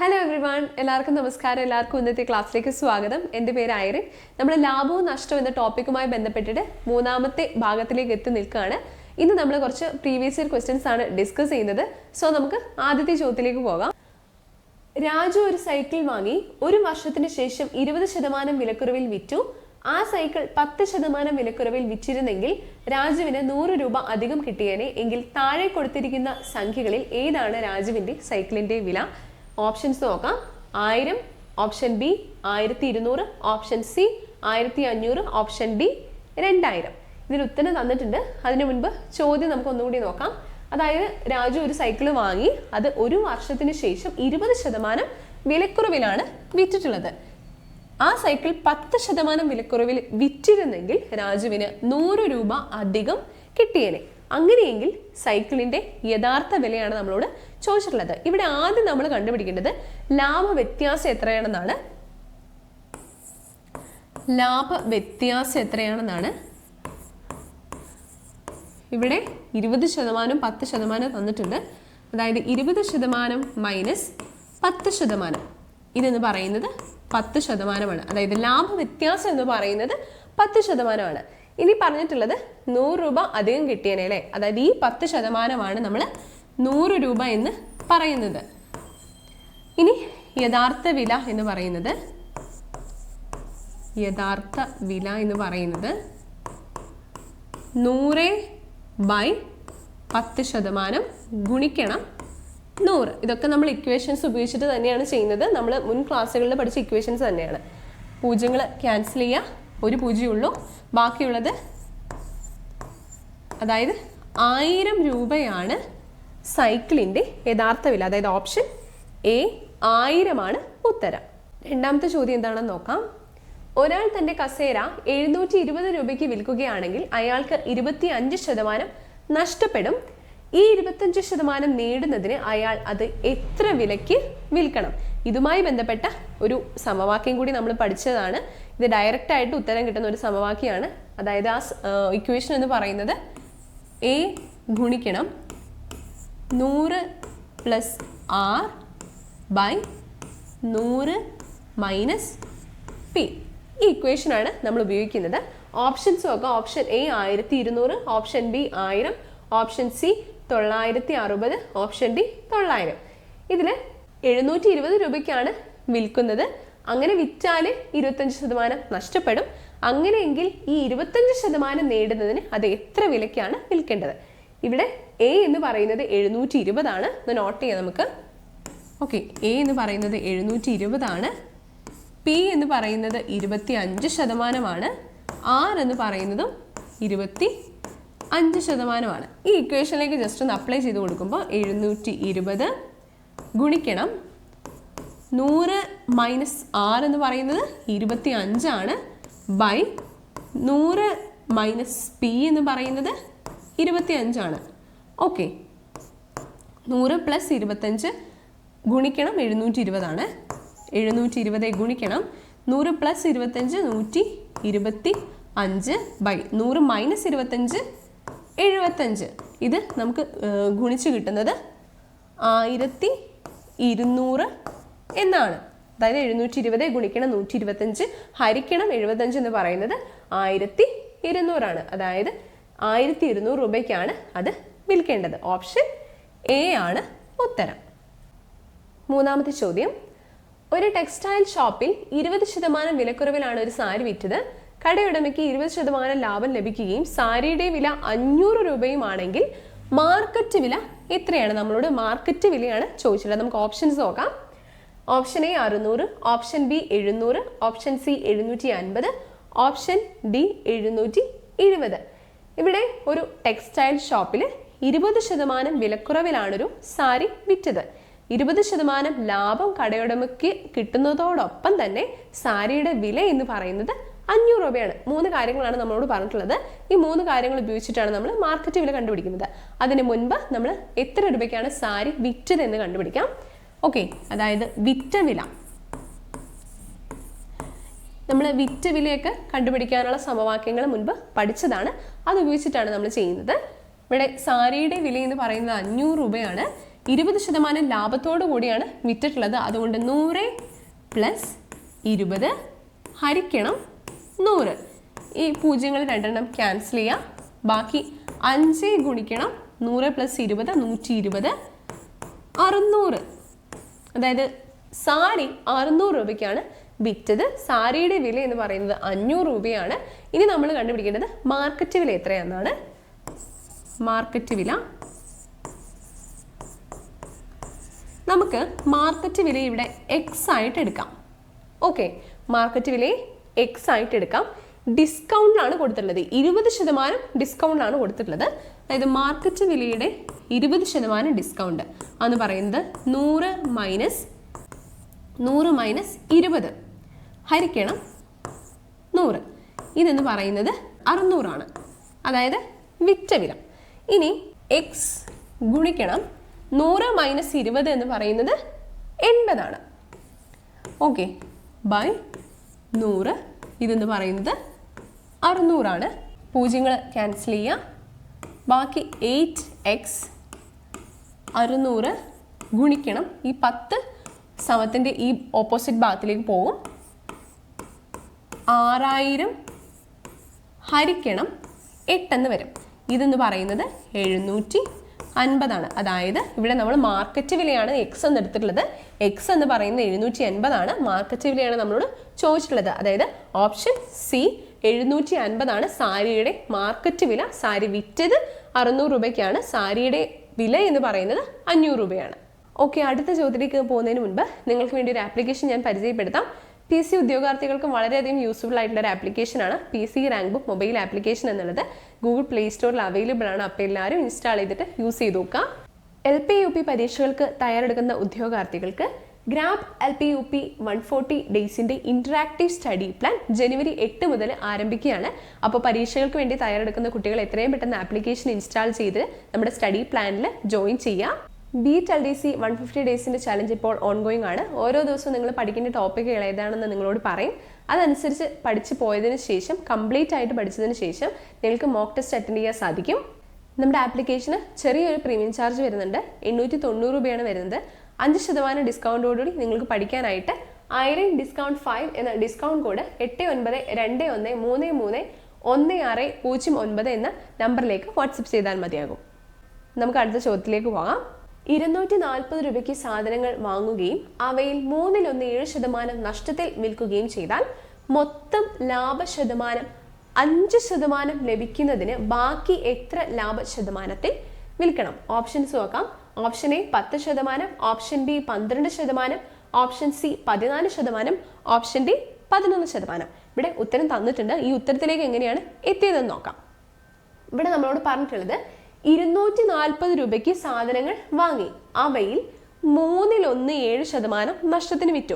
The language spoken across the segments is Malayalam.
ഹലോ എവ്രി വൺ എല്ലാവർക്കും നമസ്കാരം. എല്ലാവർക്കും ഇന്നത്തെ ക്ലാസ്സിലേക്ക് സ്വാഗതം. എന്റെ പേര് ഐറിൻ. നമ്മൾ ലാഭവും നഷ്ടവും എന്ന ടോപ്പിക്കുമായി ബന്ധപ്പെട്ടിട്ട് മൂന്നാമത്തെ ഭാഗത്തിലേക്ക് എത്തി നിൽക്കുകയാണ്. ഇന്ന് നമ്മൾ കുറച്ച് പ്രീവിയസ് ഇയർ ക്വസ്റ്റ്യൻസ് ആണ് ഡിസ്കസ് ചെയ്യുന്നത്. സോ നമുക്ക് ആദ്യത്തെ ചോദ്യത്തിലേക്ക് പോകാം. രാജു ഒരു സൈക്കിൾ വാങ്ങി. ഒരു വർഷത്തിന് ശേഷം ഇരുപത് ശതമാനം വിലക്കുറവിൽ വിറ്റു. ആ സൈക്കിൾ പത്ത് ശതമാനം വിലക്കുറവിൽ വിറ്റിരുന്നെങ്കിൽ രാജുവിന് നൂറ് രൂപ അധികം കിട്ടിയേനെ. എങ്കിൽ താഴെ കൊടുത്തിരിക്കുന്ന സംഖ്യകളിൽ ഏതാണ് രാജുവിന്റെ സൈക്കിളിന്റെ വില? ഓപ്ഷൻസ് നോക്കാം. ആയിരം ഓപ്ഷൻ ബി ആയിരത്തി ഇരുന്നൂറ് ഓപ്ഷൻ സി ആയിരത്തി അഞ്ഞൂറ് ഓപ്ഷൻ ഡി രണ്ടായിരം. ഇതിന് ഉത്തരം തന്നിട്ടുണ്ട്. അതിനു മുൻപ് ചോദ്യം നമുക്ക് ഒന്നുകൂടി നോക്കാം. അതായത് രാജു ഒരു സൈക്കിൾ വാങ്ങി. അത് ഒരു വർഷത്തിന് ശേഷം ഇരുപത് ശതമാനം വിലക്കുറവിലാണ് വിറ്റിട്ടുള്ളത്. ആ സൈക്കിൾ പത്ത് ശതമാനം വിലക്കുറവിൽ വിറ്റിരുന്നെങ്കിൽ രാജുവിന് നൂറ് രൂപ അധികം കിട്ടിയേനെ. അങ്ങനെയെങ്കിൽ സൈക്കിളിന്റെ യഥാർത്ഥ വിലയാണ് നമ്മളോട് ചോദിച്ചിട്ടുള്ളത്. ഇവിടെ ആദ്യം നമ്മൾ കണ്ടുപിടിക്കേണ്ടത് ലാഭ വ്യത്യാസം എത്രയാണെന്നാണ്. ലാഭ വ്യത്യാസം എത്രയാണെന്നാണ്. ഇവിടെ ഇരുപത് ശതമാനം പത്ത് ശതമാനം തന്നിട്ടുണ്ട്. അതായത് ഇരുപത് ശതമാനം മൈനസ് പത്ത് ശതമാനം. ഇതെന്ന് പറയുന്നത് പത്ത് ശതമാനമാണ്. അതായത് ലാഭ വ്യത്യാസം എന്ന് പറയുന്നത് പത്ത് ശതമാനമാണ്. ഇനി പറഞ്ഞിട്ടുള്ളത് നൂറ് രൂപ അധികം കിട്ടിയനെ അല്ലേ? അതായത് ഈ പത്ത് ശതമാനമാണ് നമ്മൾ നൂറ് രൂപ എന്ന് പറയുന്നത്. ഇനി യഥാർത്ഥ വില എന്ന് പറയുന്നത് യഥാർത്ഥ വില എന്ന് പറയുന്നത് നൂറ് ബൈ പത്ത് ശതമാനം ഗുണിക്കണം നൂറ്. ഇതൊക്കെ നമ്മൾ ഇക്വേഷൻസ് ഉപയോഗിച്ചിട്ട് തന്നെയാണ് ചെയ്യുന്നത്. നമ്മൾ മുൻ ക്ലാസ്സുകളിൽ പഠിച്ച ഇക്വേഷൻസ് തന്നെയാണ്. പൂജ്യങ്ങൾ ക്യാൻസൽ ചെയ്യുക. ഒരു പൂജ്യമുള്ളൂ. ബാക്കിയുള്ളത് അതായത് ആയിരം രൂപയാണ് സൈക്കിളിന്റെ യഥാർത്ഥ വില. അതായത് ഓപ്ഷൻ എ ആയിരമാണ് ഉത്തരം. രണ്ടാമത്തെ ചോദ്യം എന്താണെന്ന് നോക്കാം. ഒരാൾ തന്റെ കസേര എഴുന്നൂറ്റി ഇരുപത് രൂപയ്ക്ക് വിൽക്കുകയാണെങ്കിൽ അയാൾക്ക് ഇരുപത്തി അഞ്ച് ശതമാനം നഷ്ടപ്പെടും. ഈ ഇരുപത്തഞ്ച് ശതമാനം നേടുന്നതിന് അയാൾ അത് എത്ര വിലയ്ക്ക് വിൽക്കണം? ഇതുമായി ബന്ധപ്പെട്ട ഒരു സമവാക്യം കൂടി നമ്മൾ പഠിച്ചതാണ്. ഇത് ഡയറക്റ്റ് ആയിട്ട് ഉത്തരം കിട്ടുന്ന ഒരു സമവാക്യമാണ്. അതായത് ആ ഇക്വേഷൻ എന്ന് പറയുന്നത് എ ഗുണിക്കണം നൂറ് പ്ലസ് ആർ ബൈ നൂറ് മൈനസ് പി ഈ ഇക്വേഷനാണ് നമ്മൾ ഉപയോഗിക്കുന്നത്. ഓപ്ഷൻസ് നോക്കാം. ഓപ്ഷൻ എ ആയിരത്തി ഇരുന്നൂറ് ഓപ്ഷൻ ബി ആയിരം ഓപ്ഷൻ സി തൊള്ളായിരത്തി അറുപത് ഓപ്ഷൻ ഡി തൊള്ളായിരം. ഇതിൽ എഴുന്നൂറ്റി ഇരുപത് രൂപയ്ക്കാണ് വിൽക്കുന്നത്. അങ്ങനെ വിറ്റാൽ ഇരുപത്തഞ്ച് ശതമാനം നഷ്ടപ്പെടും. അങ്ങനെയെങ്കിൽ ഈ ഇരുപത്തഞ്ച് ശതമാനം നേടുന്നതിന് അത് എത്ര വിലയ്ക്കാണ് വിൽക്കേണ്ടത്? ഇവിടെ എ എന്ന് പറയുന്നത് എഴുന്നൂറ്റി ഇരുപതാണ് ഒന്ന് നോട്ട് ചെയ്യാം നമുക്ക്. ഓക്കെ എ എന്ന് പറയുന്നത് എഴുന്നൂറ്റി ഇരുപതാണ് പി എന്ന് പറയുന്നത് ഇരുപത്തി അഞ്ച് ശതമാനമാണ്. ആർ എന്ന് പറയുന്നതും ഇരുപത്തി അഞ്ച് ശതമാനമാണ്. ഈ ഇക്വേഷനിലേക്ക് ജസ്റ്റ് ഒന്ന് അപ്ലൈ ചെയ്ത് കൊടുക്കുമ്പോൾ എഴുന്നൂറ്റി ഇരുപത് ഗുണിക്കണം നൂറ് മൈനസ് ആറ് എന്ന് പറയുന്നത് ഇരുപത്തി അഞ്ചാണ് ബൈ നൂറ് മൈനസ് പി എന്ന് പറയുന്നത് ഇരുപത്തി അഞ്ചാണ് ഓക്കെ നൂറ് പ്ലസ് ഇരുപത്തഞ്ച് ഗുണിക്കണം എഴുന്നൂറ്റി ഇരുപതാണ്. എഴുന്നൂറ്റി ഇരുപത് ഗുണിക്കണം നൂറ് പ്ലസ് ഇരുപത്തഞ്ച് നൂറ്റി ഇരുപത്തി അഞ്ച് ബൈ നൂറ് മൈനസ് ഇരുപത്തഞ്ച് എഴുപത്തഞ്ച്. ഇത് നമുക്ക് ഗുണിച്ച് കിട്ടുന്നത് ആയിരത്തി ഇരുന്നൂറ് എന്നാണ്. അതായത് എഴുന്നൂറ്റി ഇരുപത് ഗുണിക്കണം നൂറ്റി ഇരുപത്തഞ്ച് ഹരിക്കണം എഴുപത്തഞ്ച് എന്ന് പറയുന്നത് ആയിരത്തി ഇരുന്നൂറാണ്. അതായത് ആയിരത്തി ഇരുന്നൂറ് രൂപയ്ക്കാണ് അത് വിൽക്കേണ്ടത്. ഓപ്ഷൻ എ ആണ് ഉത്തരം. മൂന്നാമത്തെ ചോദ്യം. ഒരു ടെക്സ്റ്റൈൽ ഷോപ്പിൽ ഇരുപത് ശതമാനം വിലക്കുറവിലാണ് ഒരു സാരി വിറ്റത്. കടയുടമയ്ക്ക് ഇരുപത് ശതമാനം ലാഭം ലഭിക്കുകയും സാരിയുടെ വില അഞ്ഞൂറ് രൂപയുമാണെങ്കിൽ മാർക്കറ്റ് വില എത്രയാണ്? നമ്മളോട് മാർക്കറ്റ് വിലയാണ് ചോദിച്ചത് നമുക്ക് ഓപ്ഷൻസ് നോക്കാം. ഓപ്ഷൻ എ അറുന്നൂറ് ഓപ്ഷൻ ബി എഴുന്നൂറ് ഓപ്ഷൻ സി എഴുന്നൂറ്റി അൻപത് ഓപ്ഷൻ ഡി എഴുന്നൂറ്റി എഴുപത് ഇവിടെ ഒരു ടെക്സ്റ്റൈൽ ഷോപ്പിൽ ഇരുപത് ശതമാനം വിലക്കുറവിലാണൊരു സാരി വിറ്റത്. ഇരുപത് ശതമാനം ലാഭം കടയുടമയ്ക്ക് കിട്ടുന്നതോടൊപ്പം തന്നെ സാരിയുടെ വില എന്ന് പറയുന്നത് അഞ്ഞൂറ് രൂപയാണ്. മൂന്ന് കാര്യങ്ങളാണ് നമ്മളോട് പറഞ്ഞിട്ടുള്ളത്. ഈ മൂന്ന് കാര്യങ്ങൾ ഉപയോഗിച്ചിട്ടാണ് നമ്മൾ മാർക്കറ്റ് വില കണ്ടുപിടിക്കുന്നത്. അതിന് മുൻപ് നമ്മൾ എത്ര രൂപയ്ക്കാണ് സാരി വിറ്റത് എന്ന് കണ്ടുപിടിക്കാം. ഓക്കെ അതായത് വിറ്റ വില. നമ്മൾ വിറ്റ വിലയൊക്കെ കണ്ടുപിടിക്കാനുള്ള സമവാക്യങ്ങൾ മുൻപ് പഠിച്ചതാണ്. അത് ഉപയോഗിച്ചിട്ടാണ് നമ്മൾ ചെയ്യുന്നത്. ഇവിടെ സാരിയുടെ വില എന്ന് പറയുന്നത് അഞ്ഞൂറ് രൂപയാണ്. ഇരുപത് ശതമാനം ലാഭത്തോടു കൂടിയാണ് വിറ്റിട്ടുള്ളത്. അതുകൊണ്ട് നൂറ് പ്ലസ് ഇരുപത് ഹരിക്കണം. നൂറ്. ഈ പൂജ്യങ്ങൾ രണ്ടെണ്ണം ക്യാൻസൽ ചെയ്യാം. ബാക്കി അഞ്ച് ഗുണിക്കണം. നൂറ് പ്ലസ് ഇരുപത് നൂറ്റി ഇരുപത് അറുന്നൂറ്. അതായത് സാരി അറുന്നൂറ് രൂപയ്ക്കാണ് വിറ്റത്. സാരിയുടെ വില എന്ന് പറയുന്നത് അഞ്ഞൂറ് രൂപയാണ്. ഇനി നമ്മൾ കണ്ടുപിടിക്കേണ്ടത് മാർക്കറ്റ് വില എത്രയാണെന്നാണ്. മാർക്കറ്റ് വില. നമുക്ക് മാർക്കറ്റ് വില ഇവിടെ എക്സ് ആയിട്ട് എടുക്കാം. ഓക്കെ മാർക്കറ്റ് വിലയെ എക്സ് ആയിട്ട് എടുക്കാം ഡിസ്കൗണ്ടിലാണ് കൊടുത്തിട്ടുള്ളത്. ഇരുപത് ശതമാനം ഡിസ്കൗണ്ടിലാണ് കൊടുത്തിട്ടുള്ളത്. അതായത് മാർക്കറ്റ് വിലയുടെ ഇരുപത് ശതമാനം ഡിസ്കൗണ്ട് എന്ന് പറയുന്നത്. നൂറ് മൈനസ് നൂറ് മൈനസ് ഇരുപത്. ഹരിക്കണം നൂറ്. ഇതെന്ന് പറയുന്നത് അറുന്നൂറാണ്. അതായത് വിറ്റ വില. ഇനി എക്സ് ഗുണിക്കണം. നൂറ് മൈനസ് ഇരുപത് എന്ന് പറയുന്നത് എൺപതാണ്. ഓക്കെ ബൈ നൂറ്. ഇതെന്ന് പറയുന്നത് അറുന്നൂറാണ്. പൂജ്യങ്ങൾ ക്യാൻസൽ ചെയ്യാം. ബാക്കി എയ്റ്റ് എക്സ് അറുന്നൂറ് ഗുണിക്കണം. ഈ പത്ത് സമത്തിന്റെ ഈ ഓപ്പോസിറ്റ് ഭാഗത്തിലേക്ക് പോകും. ആറായിരം ഹരിക്കണം എട്ടെന്ന് വരും. ഇതെന്ന് പറയുന്നത് എഴുന്നൂറ്റി അൻപതാണ്. അതായത് ഇവിടെ നമ്മൾ മാർക്കറ്റ് വിലയാണ് എക്സ് എന്ന് എടുത്തിട്ടുള്ളത്. എക്സ് എന്ന് പറയുന്നത് എഴുന്നൂറ്റി അൻപതാണ് മാർക്കറ്റ് വിലയാണ് നമ്മളോട് ചോദിച്ചിട്ടുള്ളത്. അതായത് ഓപ്ഷൻ സി എഴുന്നൂറ്റി അൻപതാണ് സാരിയുടെ മാർക്കറ്റ് വില. സാരി വിറ്റത് അറുന്നൂറ് രൂപയ്ക്കാണ്. സാരിയുടെ വില എന്ന് പറയുന്നത് അഞ്ഞൂറ് രൂപയാണ്. ഓക്കെ അടുത്ത ചോദ്യത്തിലേക്ക് പോകുന്നതിന് മുൻപ് നിങ്ങൾക്ക് വേണ്ടി ഒരു ആപ്ലിക്കേഷൻ ഞാൻ പരിചയപ്പെടുത്താം. പി സി ഉദ്യോഗാർത്ഥികൾക്കും വളരെയധികം യൂസ്ഫുൾ ആയിട്ടുള്ള ഒരു ആപ്ലിക്കേഷനാണ് P C rank book mobile application എന്നുള്ളത്. ഗൂഗിൾ പ്ലേ സ്റ്റോറിൽ അവൈലബിൾ ആണ്. അപ്പോൾ എല്ലാവരും ഇൻസ്റ്റാൾ ചെയ്തിട്ട് യൂസ് ചെയ്ത് നോക്കുക എൽ പി യു പി പരീക്ഷകൾക്ക് തയ്യാറെടുക്കുന്ന ഉദ്യോഗാർത്ഥികൾക്ക് grab L P U P one forty ഡേയ്സിന്റെ interactive study plan ജനുവരി എട്ട് മുതൽ ആരംഭിക്കുകയാണ്. അപ്പോൾ പരീക്ഷകൾക്ക് വേണ്ടി തയ്യാറെടുക്കുന്ന കുട്ടികൾ എത്രയും പെട്ടെന്ന് ആപ്ലിക്കേഷൻ ഇൻസ്റ്റാൾ ചെയ്ത് നമ്മുടെ സ്റ്റഡി പ്ലാനിൽ ജോയിൻ ചെയ്യുക. Beat L D C one fifty ഡേയ്സിന്റെ challenge ഇപ്പോൾ ഓൺഗോയിങ് ആണ്. ഓരോ ദിവസവും നിങ്ങൾ പഠിക്കേണ്ട ടോപ്പിക്കുകൾ ഏതാണെന്ന് നിങ്ങളോട് പറയും. അതനുസരിച്ച് പഠിച്ചു പോയതിന് ശേഷം കംപ്ലീറ്റ് ആയിട്ട് പഠിച്ചതിന് ശേഷം നിങ്ങൾക്ക് മോക്ക് ടെസ്റ്റ് അറ്റൻഡ് ചെയ്യാൻ സാധിക്കും. നമ്മുടെ ആപ്ലിക്കേഷന് ചെറിയൊരു പ്രീമിയം ചാർജ് വരുന്നുണ്ട്. എണ്ണൂറ്റി തൊണ്ണൂറ് രൂപയാണ് വരുന്നത്. അഞ്ച് ശതമാനം ഡിസ്കൗണ്ടോടുകൂടി നിങ്ങൾക്ക് പഠിക്കാനായിട്ട് ആയിരം ഡിസ്കൗണ്ട് ഫൈവ് എന്ന ഡിസ്കൗണ്ട് കോഡ് എട്ട് ഒൻപത് രണ്ട് ഒന്ന് മൂന്ന് മൂന്ന് ഒന്ന് ആറ് പൂജ്യം ഒൻപത് എന്ന നമ്പറിലേക്ക് വാട്സപ്പ് ചെയ്താൽ മതിയാകും. നമുക്ക് അടുത്ത ചോദ്യത്തിലേക്ക് പോകാം. ഇരുന്നൂറ്റി നാൽപ്പത് രൂപയ്ക്ക് സാധനങ്ങൾ വാങ്ങുകയും അവയിൽ മൂന്നിലൊന്ന് ഏഴ് ശതമാനം നഷ്ടത്തിൽ വിൽക്കുകയും ചെയ്താൽ മൊത്തം ലാഭശതമാനം അഞ്ച് ശതമാനം ലഭിക്കുന്നതിന് ബാക്കി എത്ര ലാഭശതമാനത്തിൽ വിൽക്കണം? ഓപ്ഷൻസ് നോക്കാം. ഓപ്ഷൻ എ പത്ത് ശതമാനം ഓപ്ഷൻ ബി പന്ത്രണ്ട് ശതമാനം ഓപ്ഷൻ സി പതിനാല് ശതമാനം ഓപ്ഷൻ ഡി പതിനൊന്ന് ശതമാനം. ഇവിടെ ഉത്തരം തന്നിട്ടുണ്ട്. ഈ ഉത്തരത്തിലേക്ക് എങ്ങനെയാണ് എത്തിയതെന്ന് നോക്കാം. ഇവിടെ നമ്മളോട് പറഞ്ഞിട്ടുള്ളത് ഇരുന്നൂറ്റി നാൽപ്പത് രൂപയ്ക്ക് സാധനങ്ങൾ വാങ്ങി. അവയിൽ മൂന്നിലൊന്ന് ഏഴ് ശതമാനം നഷ്ടത്തിന് വിറ്റു.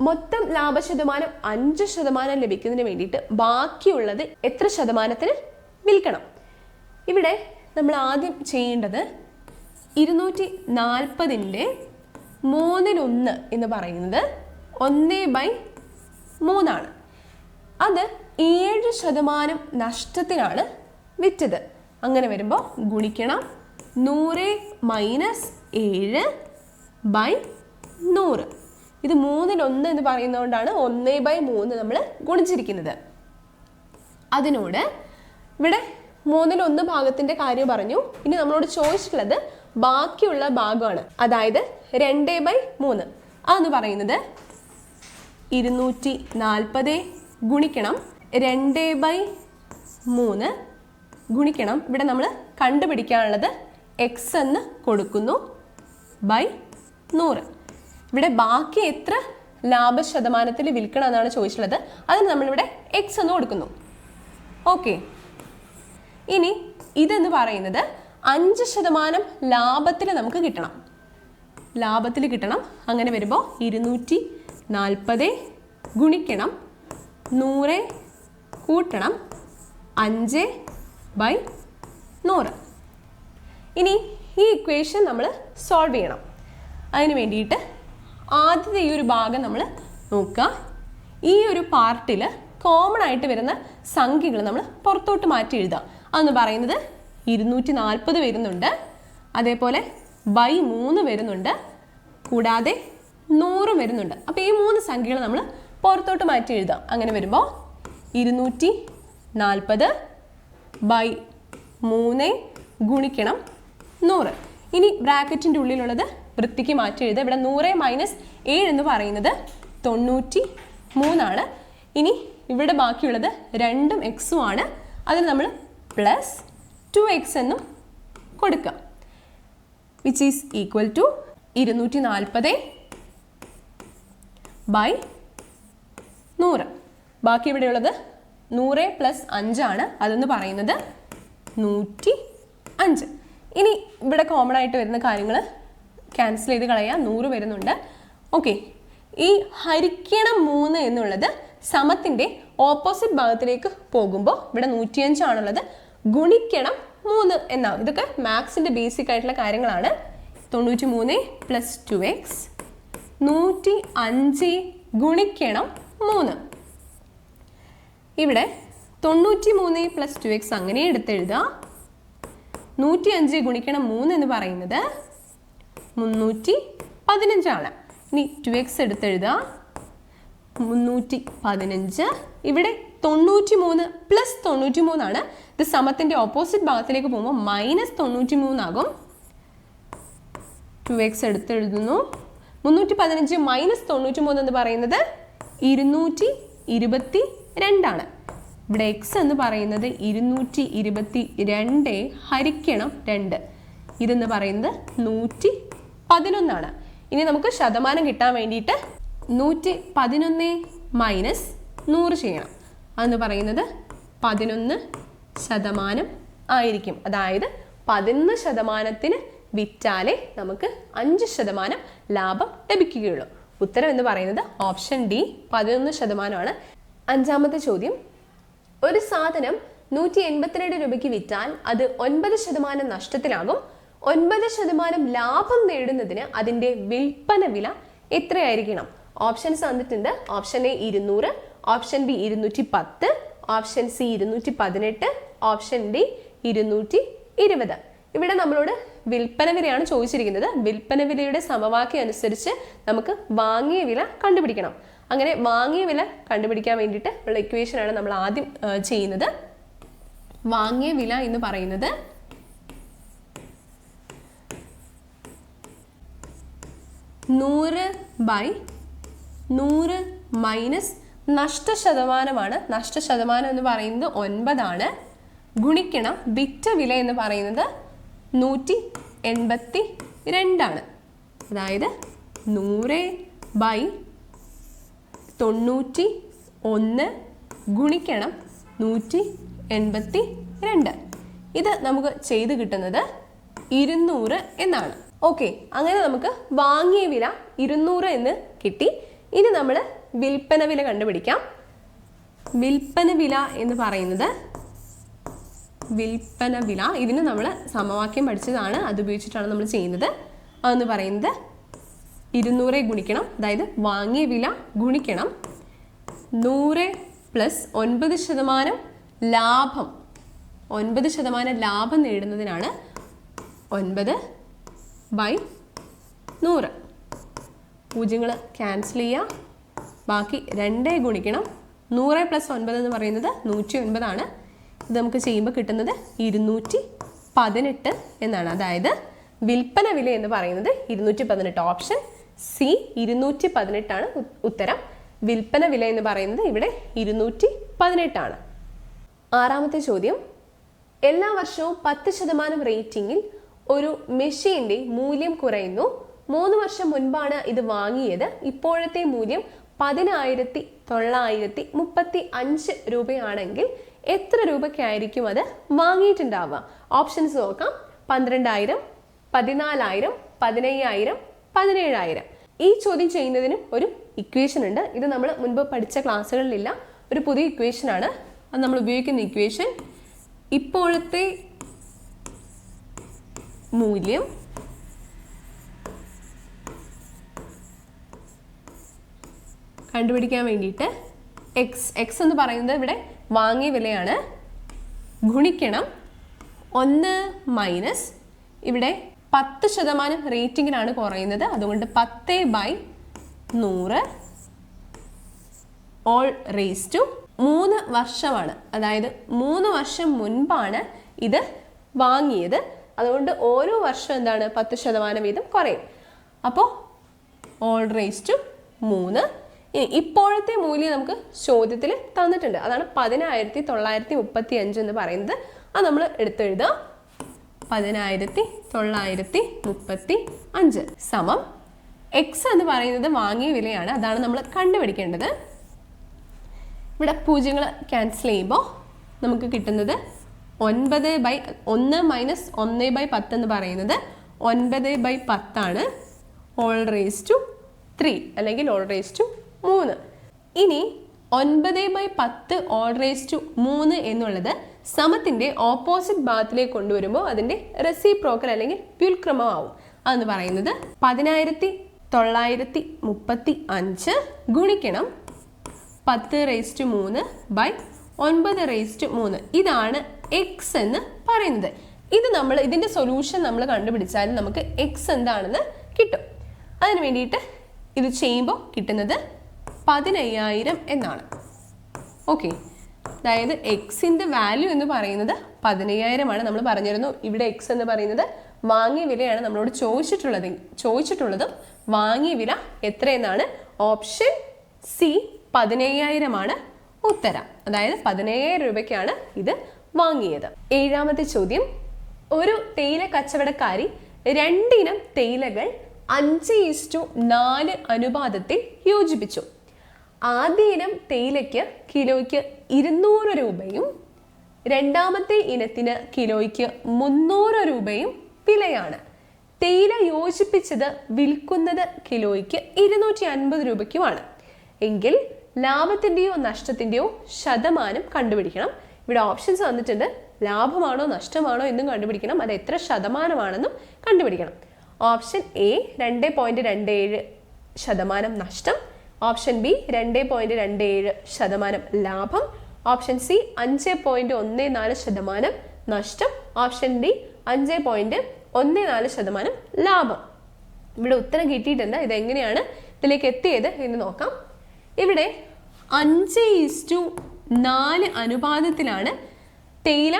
മൊത്തം ലാഭശതമാനം അഞ്ച് ശതമാനം ലഭിക്കുന്നതിന് വേണ്ടിയിട്ട് ബാക്കിയുള്ളത് എത്ര ശതമാനത്തിന് വിൽക്കണം? ഇവിടെ നമ്മൾ ആദ്യം ചെയ്യേണ്ടത് ഇരുന്നൂറ്റി നാൽപ്പതിന്റെ മൂന്നിലൊന്ന് എന്ന് പറയുന്നത് ഒന്ന് ബൈ മൂന്നാണ്. അത് ഏഴ് ശതമാനം നഷ്ടത്തിനാണ് വിറ്റത്. അങ്ങനെ വരുമ്പോൾ ഗുണിക്കണം നൂറ് മൈനസ് ഏഴ് ബൈ നൂറ്. ഇത് മൂന്നിലൊന്ന് എന്ന് പറയുന്നതുകൊണ്ടാണ് ഒന്ന് ബൈ മൂന്ന് നമ്മൾ ഗുണിച്ചിരിക്കുന്നത്. അതിനോട് ഇവിടെ മൂന്നിലൊന്ന് ഭാഗത്തിന്റെ കാര്യം പറഞ്ഞു. ഇനി നമ്മളോട് ചോദിച്ചിട്ടുള്ളത് ബാക്കിയുള്ള ഭാഗമാണ്. അതായത് രണ്ട് ബൈ മൂന്ന്. അതെന്ന് പറയുന്നത് ഇരുന്നൂറ്റി നാൽപ്പത് ഗുണിക്കണം രണ്ട് ബൈ മൂന്ന് ഗുണിക്കണം. ഇവിടെ നമ്മൾ കണ്ടുപിടിക്കാനുള്ളത് എക്സ് എന്ന് കൊടുക്കുന്നു ബൈ നൂറ്. ഇവിടെ ബാക്കി എത്ര ലാഭ ശതമാനത്തിൽ വിൽക്കണം എന്നാണ് ചോദിച്ചിട്ടുള്ളത്. അതിന് നമ്മളിവിടെ എക്സ് എന്ന് കൊടുക്കുന്നു. ഓക്കെ ഇനി ഇതെന്ന് പറയുന്നത് അഞ്ച് ശതമാനം ലാഭത്തിൽ നമുക്ക് കിട്ടണം. ലാഭത്തിൽ കിട്ടണം. അങ്ങനെ വരുമ്പോൾ ഇരുന്നൂറ്റി നാൽപ്പത് ഗുണിക്കണം. നൂറ് കൂട്ടണം. അഞ്ച് ബൈ നൂറ്. ഇനി ഈ ഇക്വേഷൻ നമ്മൾ സോൾവ് ചെയ്യണം. അതിന് വേണ്ടിയിട്ട് ആദ്യത്തെ ഈ ഒരു ഭാഗം നമ്മൾ നോക്കുക. ഈ ഒരു പാർട്ടിൽ കോമൺ ആയിട്ട് വരുന്ന സംഖ്യകൾ നമ്മൾ പുറത്തോട്ട് മാറ്റി എഴുതുക. അതെന്ന് പറയുന്നത് ഇരുന്നൂറ്റി നാൽപ്പത് വരുന്നുണ്ട്. അതേപോലെ ബൈ മൂന്ന് വരുന്നുണ്ട്. കൂടാതെ നൂറും വരുന്നുണ്ട്. അപ്പോൾ ഈ മൂന്ന് സംഖ്യകൾ നമ്മൾ പുറത്തോട്ട് മാറ്റി എഴുതാം അങ്ങനെ വരുമ്പോൾ ഇരുന്നൂറ്റി നാൽപ്പത് ബൈ മൂന്ന് ഗുണിക്കണം നൂറ്. ഇനി ബ്രാക്കറ്റിന്റെ ഉള്ളിലുള്ളത് വൃത്തിക്ക് മാറ്റി എഴുതുക. ഇവിടെ നൂറ് മൈനസ് ഏഴ് എന്ന് പറയുന്നത് തൊണ്ണൂറ്റി മൂന്നാണ് ഇനി ഇവിടെ ബാക്കിയുള്ളത് രണ്ടും എക്സും ആണ്. അതിന് നമ്മൾ പ്ലസ് ടു എക്സ് എന്നും കൊടുക്കുക. വിച്ച് ഈസ് ഈക്വൽ ടു ഇരുന്നൂറ്റി നാൽപ്പത് ബൈ നൂറ്. ബാക്കി ഇവിടെയുള്ളത് നൂറ് പ്ലസ് അഞ്ചാണ് അതെന്ന് പറയുന്നത് നൂറ്റി അഞ്ച്. ഇനി ഇവിടെ കോമൺ ആയിട്ട് വരുന്ന കാര്യങ്ങൾ ക്യാൻസൽ ചെയ്ത് കളയാം. നൂറ് വരുന്നുണ്ട്. ഓക്കെ ഈ ഹരിക്കണം മൂന്ന് എന്നുള്ളത് സമത്തിന്റെ ഓപ്പോസിറ്റ് ഭാഗത്തിലേക്ക് പോകുമ്പോൾ ഇവിടെ നൂറ്റിയഞ്ചാണുള്ളത് ഗുണിക്കണം മൂന്ന് എന്നാകും ഇതൊക്കെ മാത്സിന്റെ ബേസിക് ആയിട്ടുള്ള കാര്യങ്ങളാണ്. തൊണ്ണൂറ്റി മൂന്ന് പ്ലസ് ടു എക്സ് നൂറ്റി അഞ്ച് ഗുണിക്കണം മൂന്ന്. ഇവിടെ തൊണ്ണൂറ്റി മൂന്ന് പ്ലസ് ടു എക്സ് അങ്ങനെ എടുത്തെഴുതുക. നൂറ്റി അഞ്ച് ഗുണിക്കണം മൂന്ന് എന്ന് പറയുന്നത് മുന്നൂറ്റി പതിനഞ്ചാണ് ഇനി ടു എക്സ് എടുത്തെഴുതുക. മുന്നൂറ്റി പതിനഞ്ച് ഇവിടെ തൊണ്ണൂറ്റി മൂന്ന് പ്ലസ് തൊണ്ണൂറ്റി മൂന്നാണ് ഇത് സമത്തിന്റെ ഓപ്പോസിറ്റ് ഭാഗത്തിലേക്ക് പോകുമ്പോൾ മൈനസ് തൊണ്ണൂറ്റി മൂന്നാകും ടു എക്സ് എടുത്തെഴുതുന്നു. മുന്നൂറ്റി പതിനഞ്ച് മൈനസ് തൊണ്ണൂറ്റി മൂന്ന് എന്ന് പറയുന്നത് ഇരുന്നൂറ്റി ഇരുപത്തി രണ്ടാണ്. ഇവിടെ എക്സ് എന്ന് പറയുന്നത് ഇരുന്നൂറ്റി ഇരുപത്തി രണ്ട് ഹരിക്കണം രണ്ട്. ഇതെന്ന് പറയുന്നത് നൂറ്റി പതിനൊന്നാണ് ഇനി നമുക്ക് ശതമാനം കിട്ടാൻ വേണ്ടിയിട്ട് നൂറ്റി പതിനൊന്ന് മൈനസ് നൂറ് ചെയ്യണം. അതെന്ന് പറയുന്നത് പതിനൊന്ന് ശതമാനം ആയിരിക്കും. അതായത് പതിനൊന്ന് ശതമാനത്തിന് വിറ്റാലേ നമുക്ക് അഞ്ച് ശതമാനം ലാഭം ലഭിക്കുകയുള്ളൂ. ഉത്തരം എന്ന് പറയുന്നത് ഓപ്ഷൻ ഡി പതിനൊന്ന് ശതമാനമാണ്. അഞ്ചാമത്തെ ചോദ്യം. ഒരു സാധനം നൂറ്റി എൺപത്തിരണ്ട് രൂപയ്ക്ക് വിറ്റാൽ അത് ഒൻപത് ശതമാനം നഷ്ടത്തിലാകും. ഒൻപത് ശതമാനം ലാഭം നേടുന്നതിന് അതിന്റെ വിൽപ്പന വില എത്രയായിരിക്കണം? ഓപ്ഷൻസ് തന്നിട്ടുണ്ട് ഓപ്ഷൻ എ ഇരുന്നൂറ് ഓപ്ഷൻ ബി ഇരുന്നൂറ്റി പത്ത് ഓപ്ഷൻ സി ഇരുന്നൂറ്റി പതിനെട്ട് ഓപ്ഷൻ ഡി ഇരുന്നൂറ്റി ഇരുപത് ഇവിടെ നമ്മളോട് വിൽപ്പന വിലയാണ് ചോദിച്ചിരിക്കുന്നത്. വിൽപ്പന വിലയുടെ സമവാക്യം അനുസരിച്ച് നമുക്ക് വാങ്ങിയ വില കണ്ടുപിടിക്കണം. അങ്ങനെ വാങ്ങിയ വില കണ്ടുപിടിക്കാൻ വേണ്ടിയിട്ട് ഉള്ള ഇക്വേഷനാണ് നമ്മൾ ആദ്യം ചെയ്യുന്നത്. വാങ്ങിയ വില എന്ന് പറയുന്നത് നൂറ് ബൈ നൂറ് മൈനസ് നഷ്ടശതമാനമാണ്. നഷ്ടശതമാനം എന്ന് പറയുന്നത് ഒൻപതാണ്. ഗുണിക്കണം വിറ്റ വില എന്ന് പറയുന്നത് നൂറ്റി എൺപത്തി രണ്ടാണ്. അതായത് നൂറ് ബൈ തൊണ്ണൂറ്റി ഒന്ന് ഗുണിക്കണം നൂറ്റി എൺപത്തി രണ്ട്. ഇത് നമുക്ക് ചെയ്ത് കിട്ടുന്നത് ഇരുന്നൂറ് എന്നാണ്. ഓക്കെ അങ്ങനെ നമുക്ക് വാങ്ങിയ വില ഇരുന്നൂറ് എന്ന് കിട്ടി. ഇനി നമ്മൾ വിൽപ്പന വില കണ്ടുപിടിക്കാം. വിൽപ്പന വില എന്ന് പറയുന്നത് വിൽപ്പന വില ഇതിന് നമ്മൾ സമവാക്യം പഠിച്ചതാണ് അത് ഉപയോഗിച്ചിട്ടാണ് നമ്മൾ ചെയ്യുന്നത്. അതെന്ന് പറയുന്നത് ഇരുന്നൂറെ ഗുണിക്കണം. അതായത് വാങ്ങിയ വില ഗുണിക്കണം. നൂറ് പ്ലസ് ഒൻപത് ശതമാനം ലാഭം. ഒൻപത് ശതമാനം ലാഭം നേടുന്നതിനാണ് ഒൻപത് ബൈ നൂറ്. പൂജ്യങ്ങൾ ക്യാൻസൽ ചെയ്യുക. ബാക്കി രണ്ടേ ഗുണിക്കണം. നൂറ് പ്ലസ് ഒൻപത് എന്ന് പറയുന്നത് നൂറ്റി ഒൻപതാണ് ഇത് നമുക്ക് ചെയ്യുമ്പോൾ കിട്ടുന്നത് ഇരുന്നൂറ്റി പതിനെട്ട് എന്നാണ്. അതായത് വിൽപ്പന വില എന്ന് പറയുന്നത് ഇരുന്നൂറ്റി പതിനെട്ട്. ഓപ്ഷൻ സി ഇരുന്നൂറ്റി പതിനെട്ടാണ് ഉത്തരം. വിൽപ്പന വില എന്ന് പറയുന്നത് ഇവിടെ ഇരുന്നൂറ്റി പതിനെട്ടാണ് ആറാമത്തെ ചോദ്യം. എല്ലാ വർഷവും പത്ത് ശതമാനം റേറ്റിംഗിൽ ഒരു മെഷീന്റെ മൂല്യം കുറയുന്നു. മൂന്ന് വർഷം മുൻപാണ് ഇത് വാങ്ങിയത്. ഇപ്പോഴത്തെ മൂല്യം പതിനായിരത്തി തൊള്ളായിരത്തി മുപ്പത്തി അഞ്ച് രൂപയാണെങ്കിൽ എത്ര രൂപയ്ക്കായിരിക്കും അത് വാങ്ങിയിട്ടുണ്ടാവുക? ഓപ്ഷൻസ് നോക്കാം. പന്ത്രണ്ടായിരം പതിനാലായിരം പതിനയ്യായിരം പതിനേഴായിരം. ഈ ചോദ്യം ചെയ്യുന്നതിനും ഒരു ഇക്വേഷൻ ഉണ്ട്. ഇത് നമ്മൾ മുൻപ് പഠിച്ച ക്ലാസ്സുകളിലില്ല. ഒരു പുതിയ ഇക്വേഷനാണ് അത് നമ്മൾ ഉപയോഗിക്കുന്ന ഇക്വേഷൻ ഇപ്പോഴത്തെ മൂല്യം കണ്ടുപിടിക്കാൻ വേണ്ടിയിട്ട് എക്സ് എക്സ് എന്ന് പറയുന്നത് ഇവിടെ വാങ്ങിയ വിലയാണ്. ഗുണിക്കണം. ഒന്ന് മൈനസ് ഇവിടെ പത്ത് ശതമാനം റേറ്റിംഗിലാണ് കുറയുന്നത്. അതുകൊണ്ട് പത്ത് ബൈ നൂറ് ഓൾ റേസ് ടു മൂന്ന് വർഷമാണ്. അതായത് മൂന്ന് വർഷം മുൻപാണ് ഇത് വാങ്ങിയത്. അതുകൊണ്ട് ഓരോ വർഷം എന്താണ്? പത്ത് ശതമാനം വീതം കുറയും. അപ്പോൾ ഓൾ റേസ് ടു മൂന്ന്. ഇനി ഇപ്പോഴത്തെ മൂല്യം നമുക്ക് ചോദ്യത്തിൽ തന്നിട്ടുണ്ട്. അതാണ് പതിനായിരത്തി തൊള്ളായിരത്തി മുപ്പത്തി അഞ്ച് എന്ന് പറയുന്നത്. അത് നമ്മൾ എടുത്തെഴുതുക പതിനായിരത്തി തൊള്ളായിരത്തി മുപ്പത്തി അഞ്ച് സമം എക്സ് എന്ന് പറയുന്നത് വാങ്ങിയ വിലയാണ്. അതാണ് നമ്മൾ കണ്ടുപിടിക്കേണ്ടത്. ഇവിടെ പൂജ്യങ്ങൾ ക്യാൻസൽ ചെയ്യുമ്പോൾ നമുക്ക് കിട്ടുന്നത് ഒൻപത് ബൈ ഒന്ന് മൈനസ് ഒന്ന് ബൈ പത്ത് എന്ന് പറയുന്നത് ഒൻപത് ബൈ പത്താണ്. ഓൾ റേസ് ടു ത്രീ അല്ലെങ്കിൽ ഓൾ റേസ് ടു മൂന്ന്. ഇനി ഒൻപത് ബൈ പത്ത് ഓൾ റേസ് ടു മൂന്ന് എന്നുള്ളത് സമത്തിന്റെ ഓപ്പോസിറ്റ് ഭാഗത്തിലേക്ക് കൊണ്ടുവരുമ്പോൾ അതിന്റെ റെസിപ്രോക്കൽ അല്ലെങ്കിൽ വ്യുൽക്രമമാവും. അതെന്ന് പറയുന്നത് പതിനായിരത്തി തൊള്ളായിരത്തി മുപ്പത്തി അഞ്ച് ഗുണിക്കണം പത്ത് റേസ് ടു മൂന്ന് ബൈ ഒൻപത് റേസ് ടു മൂന്ന്. ഇതാണ് എക്സ് എന്ന് പറയുന്നത്. ഇത് നമ്മൾ ഇതിന്റെ സൊല്യൂഷൻ നമ്മൾ കണ്ടുപിടിച്ചാൽ നമുക്ക് എക്സ് എന്താണെന്ന് കിട്ടും. അതിന് വേണ്ടിയിട്ട് ഇത് ചെയ്യുമ്പോൾ കിട്ടുന്നത് പതിനയ്യായിരം എന്നാണ്. ഓക്കെ അതായത് എക്സിന്റെ വാല്യൂ എന്ന് പറയുന്നത് പതിനയ്യായിരമാണ്. നമ്മൾ പറഞ്ഞിരുന്നു ഇവിടെ എക്സ് എന്ന് പറയുന്നത് വാങ്ങിയ വിലയാണ് നമ്മളോട് ചോദിച്ചിട്ടുള്ളത്. ചോദിച്ചിട്ടുള്ളതും വാങ്ങിയ വില എത്രയെന്നാണ് ഓപ്ഷൻ സി പതിനയ്യായിരമാണ് ഉത്തരം. അതായത് പതിനയ്യായിരം രൂപയ്ക്കാണ് ഇത് വാങ്ങിയത്. ഏഴാമത്തെ ചോദ്യം ഒരു തേയില കച്ചവടക്കാരി രണ്ടിനം തേയിലകൾ അഞ്ച് ഈസ്റ്റു നാല് അനുപാതത്തിൽ യോജിപ്പിച്ചു. ആദ്യ ഇനം തേയിലയ്ക്ക് കിലോയ്ക്ക് ഇരുന്നൂറ് രൂപയും രണ്ടാമത്തെ ഇനത്തിന് കിലോയ്ക്ക് മുന്നൂറ് രൂപയും വിലയാണ്. തേയില യോജിപ്പിച്ചത് വിൽക്കുന്നത് കിലോയ്ക്ക് ഇരുന്നൂറ്റി അൻപത് രൂപയ്ക്കുമാണ്. എങ്കിൽ ലാഭത്തിന്റെയോ നഷ്ടത്തിന്റെയോ ശതമാനം കണ്ടുപിടിക്കണം. ഇവിടെ ഓപ്ഷൻസ് വന്നിട്ടുണ്ട്. ലാഭമാണോ നഷ്ടമാണോ എന്നും കണ്ടുപിടിക്കണം. അത് എത്ര ശതമാനമാണെന്നും കണ്ടുപിടിക്കണം. ഓപ്ഷൻ എ രണ്ട് പോയിന്റ് രണ്ട് ഏഴ് ശതമാനം നഷ്ടം. ഓപ്ഷൻ ബി രണ്ട് പോയിന്റ് രണ്ട് ഏഴ് ശതമാനം ലാഭം. ഓപ്ഷൻ സി അഞ്ച് പോയിന്റ് ഒന്ന് നാല് ശതമാനം നഷ്ടം. ഓപ്ഷൻ ഡി അഞ്ച് പോയിന്റ് ഒന്ന് നാല് ശതമാനം ലാഭം. ഇവിടെ ഉത്തരം കിട്ടിയിട്ടുണ്ട്. ഇതെങ്ങനെയാണ് ഇതിലേക്ക് എത്തിയത് എന്ന് നോക്കാം. ഇവിടെ അഞ്ച് ഇസ്റ്റു നാല് അനുപാതത്തിലാണ് തേയില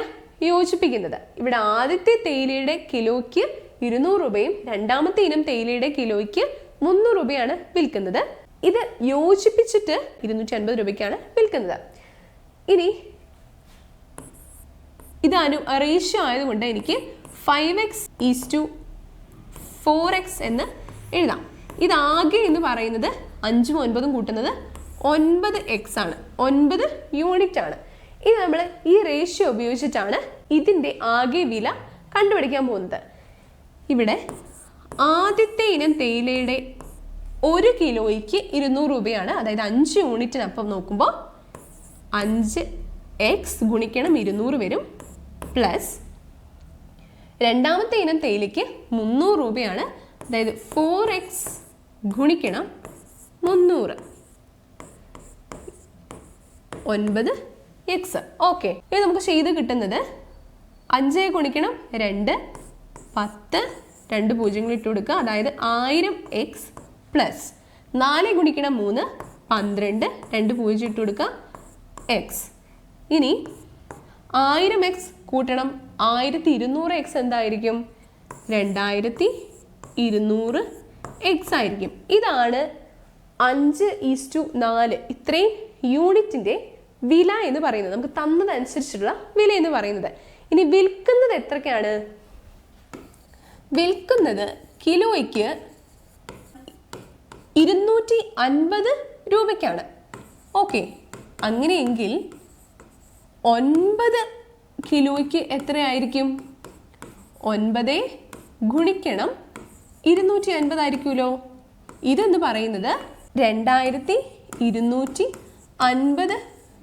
യോജിപ്പിക്കുന്നത്. ഇവിടെ ആദ്യത്തെ തേയിലയുടെ കിലോയ്ക്ക് ഇരുന്നൂറ് രൂപയും രണ്ടാമത്തെ ഇനം തേയിലയുടെ കിലോയ്ക്ക് മുന്നൂറ് രൂപയാണ് വിൽക്കുന്നത്. ഇത് യോജിപ്പിച്ചിട്ട് ഇരുന്നൂറ്റി അൻപത് രൂപയ്ക്കാണ് വിൽക്കുന്നത്. ഇനി ഇത് അനു റേഷ്യോ ആയതുകൊണ്ട് എനിക്ക് five X is to four X എന്ന് എഴുതാം. ഇതാകെ എന്ന് പറയുന്നത് അഞ്ചും ഒൻപതും കൂട്ടുന്നത് ഒൻപത് എക്സ് ആണ്. ഒൻപത് യൂണിറ്റ് ആണ്. ഇനി നമ്മൾ ഈ റേഷ്യോ ഉപയോഗിച്ചിട്ടാണ് ഇതിന്റെ ആകെ വില കണ്ടുപിടിക്കാൻ പോകുന്നത്. ഇവിടെ ആദ്യത്തെ ഇനം തേയിലയുടെ ഒരു കിലോയ്ക്ക് ഇരുന്നൂറ് രൂപയാണ്. അതായത് അഞ്ച് യൂണിറ്റിനപ്പം നോക്കുമ്പോൾ അഞ്ച് എക്സ് ഗുണിക്കണം ഇരുന്നൂറ് വരും. പ്ലസ് രണ്ടാമത്തെ ഇനം തേയിലയ്ക്ക് മുന്നൂറ് രൂപയാണ്. അതായത് ഫോർ എക്സ് ഗുണിക്കണം മുന്നൂറ്. ഒൻപത് എക്സ് ഓക്കെ ഇത് നമുക്ക് ചെയ്ത് കിട്ടുന്നത് അഞ്ച് ഗുണിക്കണം രണ്ട് പത്ത് രണ്ട് പൂജ്യങ്ങൾ ഇട്ട് കൊടുക്കുക. അതായത് ആയിരം എക്സ് പ്ലസ് നാല് ഗുണിക്കണം മൂന്ന് പന്ത്രണ്ട് രണ്ട് പൂജ്യം ഇട്ട് കൊടുക്കുക. എക്സ് ഇനി ആയിരം എക്സ് കൂട്ടണം. ആയിരത്തി ഇരുന്നൂറ് എക്സ് എന്തായിരിക്കും? രണ്ടായിരത്തി ഇരുന്നൂറ് എക്സ് ആയിരിക്കും. ഇതാണ് അഞ്ച് ഈസ്റ്റു നാല് ഇത്രയും യൂണിറ്റിന്റെ വില എന്ന് പറയുന്നത്. നമുക്ക് തന്നതനുസരിച്ചുള്ള വില എന്ന് പറയുന്നത്. ഇനി വിൽക്കുന്നത് എത്രയ്ക്കാണ് വിൽക്കുന്നത് കിലോയ്ക്ക് ഇരുന്നൂറ്റി അൻപത് രൂപയ്ക്കാണ്. ഓക്കെ. അങ്ങനെയെങ്കിൽ ഒൻപത് കിലോയ്ക്ക് എത്രയായിരിക്കും? ഒൻപത് ഗുണിക്കണം ഇരുന്നൂറ്റി അൻപതായിരിക്കുമല്ലോ ഇതെന്ന് പറയുന്നത് രണ്ടായിരത്തി ഇരുന്നൂറ്റി അൻപത്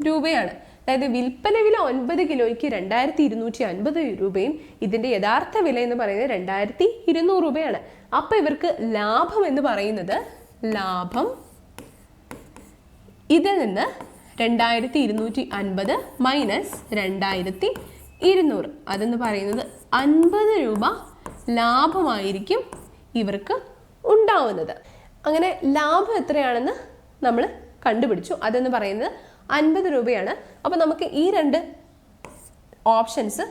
രൂപയാണ്. അതായത് വിൽപ്പന വില ഒൻപത് കിലോയ്ക്ക് രണ്ടായിരത്തി ഇരുന്നൂറ്റി അൻപത് രൂപയും ഇതിന്റെ യഥാർത്ഥ വില എന്ന് പറയുന്നത് രണ്ടായിരത്തി ഇരുന്നൂറ് രൂപയാണ്. അപ്പോൾ ഇവർക്ക് ലാഭം എന്ന് പറയുന്നത് ലാഭം. ഇതിൽ നിന്ന് രണ്ടായിരത്തി ഇരുന്നൂറ്റി അൻപത് മൈനസ് രണ്ടായിരത്തി ഇരുന്നൂറ് അതെന്ന് പറയുന്നത് അൻപത് രൂപ ലാഭമായിരിക്കും ഇവർക്ക് ഉണ്ടാവുന്നത്. അങ്ങനെ ലാഭം എത്രയാണെന്ന് നമ്മൾ കണ്ടുപിടിച്ചു. അതെന്ന് പറയുന്നത് അൻപത് രൂപയാണ്. അപ്പോൾ നമുക്ക് ഈ രണ്ട് ഓപ്ഷൻസ്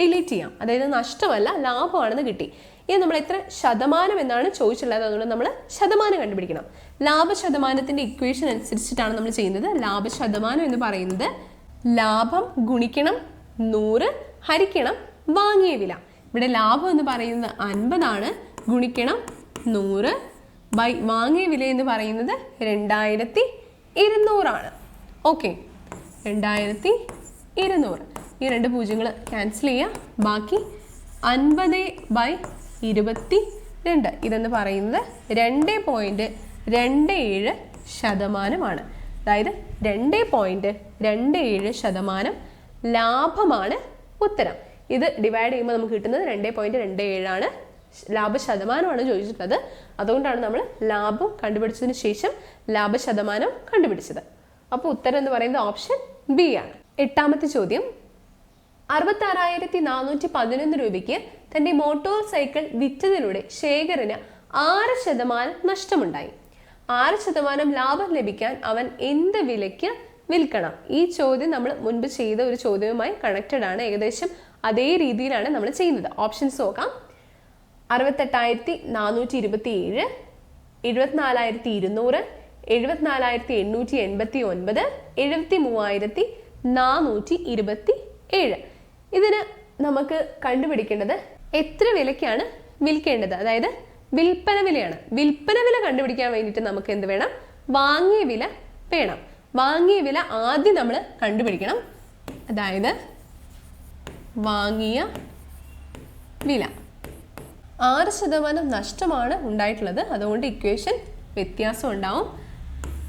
ഡിലീറ്റ് ചെയ്യാം. അതായത് നഷ്ടമല്ല ലാഭമാണെന്ന് കിട്ടി. ഇനി നമ്മൾ എത്ര ശതമാനം എന്നാണ് ചോദിച്ചിട്ടുള്ളത്? അതുകൊണ്ട് നമ്മൾ ശതമാനം കണ്ടുപിടിക്കണം. ലാഭ ശതമാനത്തിന്റെ ഇക്വേഷൻ അനുസരിച്ചിട്ടാണ് നമ്മൾ ചെയ്യുന്നത്. ലാഭശതമാനം എന്ന് പറയുന്നത് ലാഭം ഗുണിക്കണം നൂറ് ഹരിക്കണം വാങ്ങിയ വില. ഇവിടെ ലാഭം എന്ന് പറയുന്നത് അൻപതാണ് ഗുണിക്കണം നൂറ് ബൈ വാങ്ങിയ വില എന്ന് പറയുന്നത് രണ്ടായിരത്തി ഇരുന്നൂറാണ്. ഓക്കെ. രണ്ടായിരത്തി ഇരുന്നൂറ്. ഈ രണ്ട് പൂജ്യങ്ങൾ ക്യാൻസൽ ചെയ്യുക. ബാക്കി അൻപത് ബൈ ഇരുപത്തി രണ്ട് ഇതെന്ന് പറയുന്നത് രണ്ട് പോയിന്റ് രണ്ട് ഏഴ് ശതമാനമാണ്. അതായത് രണ്ട് പോയിന്റ് രണ്ട് ഏഴ് ശതമാനം ലാഭമാണ് ഉത്തരം. ഇത് ഡിവൈഡ് ചെയ്യുമ്പോൾ നമുക്ക് കിട്ടുന്നത് രണ്ട് പോയിന്റ് രണ്ട് ഏഴാണ് ലാഭ ശതമാനമാണ് ചോദിച്ചിട്ടുള്ളത്. അതുകൊണ്ടാണ് നമ്മൾ ലാഭം കണ്ടുപിടിച്ചതിന് ശേഷം ലാഭ ശതമാനം കണ്ടുപിടിച്ചത്. അപ്പോൾ ഉത്തരം എന്ന് പറയുന്നത് ഓപ്ഷൻ ബി ആണ്. എട്ടാമത്തെ ചോദ്യം. അറുപത്താറായിരത്തി നാനൂറ്റി പതിനൊന്ന് രൂപയ്ക്ക് തന്റെ മോട്ടോർ സൈക്കിൾ വിറ്റതിലൂടെ ശേഖറിന് ആറ് ശതമാനം നഷ്ടമുണ്ടായി. ആറ് ശതമാനം ലാഭം ലഭിക്കാൻ അവൻ എന്ത് വിലയ്ക്ക് വിൽക്കണം? ഈ ചോദ്യം നമ്മൾ മുൻപ് ചെയ്ത ഒരു ചോദ്യവുമായി കണക്റ്റഡ് ആണ്. ഏകദേശം അതേ രീതിയിലാണ് നമ്മൾ ചെയ്യുന്നത്. ഓപ്ഷൻസ് നോക്കാം. അറുപത്തെട്ടായിരത്തി നാനൂറ്റി ഇരുപത്തി ഏഴ് എഴുപത്തിനാലായിരത്തി ഇരുന്നൂറ് എഴുപത്തിനാലായിരത്തി എണ്ണൂറ്റി എൺപത്തി ഒൻപത് എഴുപത്തി മൂവായിരത്തി നാനൂറ്റി ഇരുപത്തി ഏഴ് ഇതിന് നമുക്ക് കണ്ടുപിടിക്കേണ്ടത് എത്ര വിലയ്ക്കാണ് വിൽക്കേണ്ടത്? അതായത് വിൽപ്പന വിലയാണ്. വിൽപ്പന വില കണ്ടുപിടിക്കാൻ വേണ്ടിയിട്ട് നമുക്ക് എന്ത് വേണം? വാങ്ങിയ വില വേണം. വാങ്ങിയ വില ആദ്യം നമ്മൾ കണ്ടുപിടിക്കണം. അതായത് വാങ്ങിയ വില. ആറ് ശതമാനം നഷ്ടമാണ് ഉണ്ടായിട്ടുള്ളത്. അതുകൊണ്ട് ഇക്വേഷൻ വ്യത്യാസം ഉണ്ടാവും.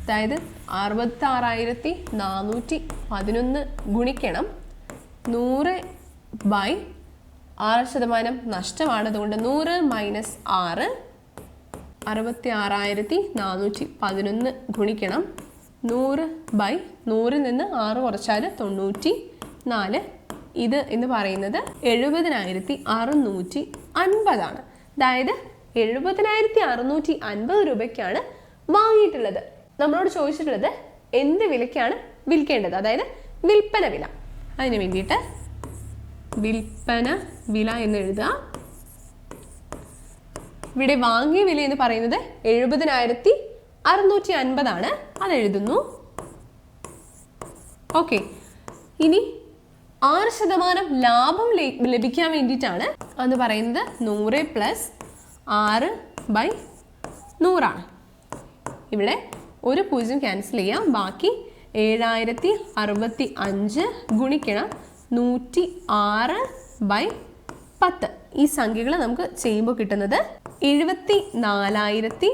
അതായത് അറുപത്തി ആറായിരത്തി നാനൂറ്റി പതിനൊന്ന് ഗുണിക്കണം. നൂറ് ബൈ ആറ് ശതമാനം നഷ്ടമാണ് അതുകൊണ്ട് നൂറ് മൈനസ് ആറ് അറുപത്തി ആറായിരത്തി നാനൂറ്റി പതിനൊന്ന് ഗുണിക്കണം. നൂറ് ബൈ നൂറിൽ നിന്ന് ആറ് കുറച്ചാൽ തൊണ്ണൂറ്റി നാല്. ഇത് എന്ന് പറയുന്നത് എഴുപതിനായിരത്തി അറുന്നൂറ്റി അൻപതാണ്. അതായത് എഴുപതിനായിരത്തി അറുന്നൂറ്റി അൻപത് രൂപയ്ക്കാണ് വാങ്ങിയിട്ടുള്ളത്. നമ്മളോട് ചോദിച്ചിട്ടുള്ളത് എന്ത് വിലയ്ക്കാണ് വിൽക്കേണ്ടത്? അതായത് വിൽപ്പന വില. അതിന് വേണ്ടിയിട്ട് വിൽപ്പന വില എന്ന് എഴുതുക. ഇവിടെ വാങ്ങിയ വില എന്ന് പറയുന്നത് എഴുപതിനായിരത്തി അറുന്നൂറ്റി അൻപതാണ്. അത് എഴുതുന്നു. ഓക്കെ ഇനി ആറ് ശതമാനം ലാഭം ലഭിക്കാൻ വേണ്ടിയിട്ടാണ് എന്ന് പറയുന്നത് നൂറ് പ്ലസ് ആറ് ബൈ നൂറാണ്. ഇവിടെ ഒരു പൂജ്യം ക്യാൻസൽ ചെയ്യാം. ബാക്കി ഏഴായിരത്തി അറുപത്തി അഞ്ച് ഗുണിക്കണം നൂറ്റി ആറ് ബൈ പത്ത്. ഈ സംഖ്യകൾ നമുക്ക് ചെയ്യുമ്പോൾ കിട്ടുന്നത് എഴുപത്തി നാലായിരത്തി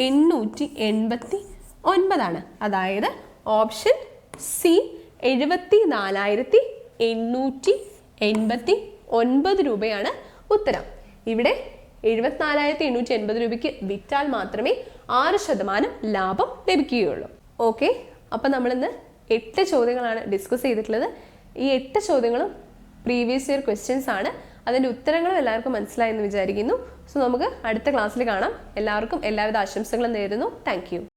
എണ്ണൂറ്റി എൺപത്തി ഒൻപതാണ്. അതായത് ഓപ്ഷൻ സി എഴുപത്തി നാലായിരത്തി എണ്ണൂറ്റി എൺപത്തി ഒൻപത് രൂപയാണ് ഉത്തരം. ഇവിടെ എഴുപത്തിനാലായിരത്തി എണ്ണൂറ്റി എൺപത് രൂപയ്ക്ക് വിറ്റാൽ മാത്രമേ ആറ് ശതമാനം ലാഭം ലഭിക്കുകയുള്ളൂ. ഓക്കെ? അപ്പം നമ്മളിന്ന് എട്ട് ചോദ്യങ്ങളാണ് ഡിസ്കസ് ചെയ്തിട്ടുള്ളത്. ഈ എട്ട് ചോദ്യങ്ങളും പ്രീവിയസ് ഇയർ ക്വസ്റ്റ്യൻസ് ആണ്. അതിന്റെ ഉത്തരങ്ങളും എല്ലാവർക്കും മനസ്സിലായെന്ന് വിചാരിക്കുന്നു. സോ നമുക്ക് അടുത്ത ക്ലാസ്സിൽ കാണാം. എല്ലാവർക്കും എല്ലാവിധ ആശംസകളും നേരുന്നു. താങ്ക്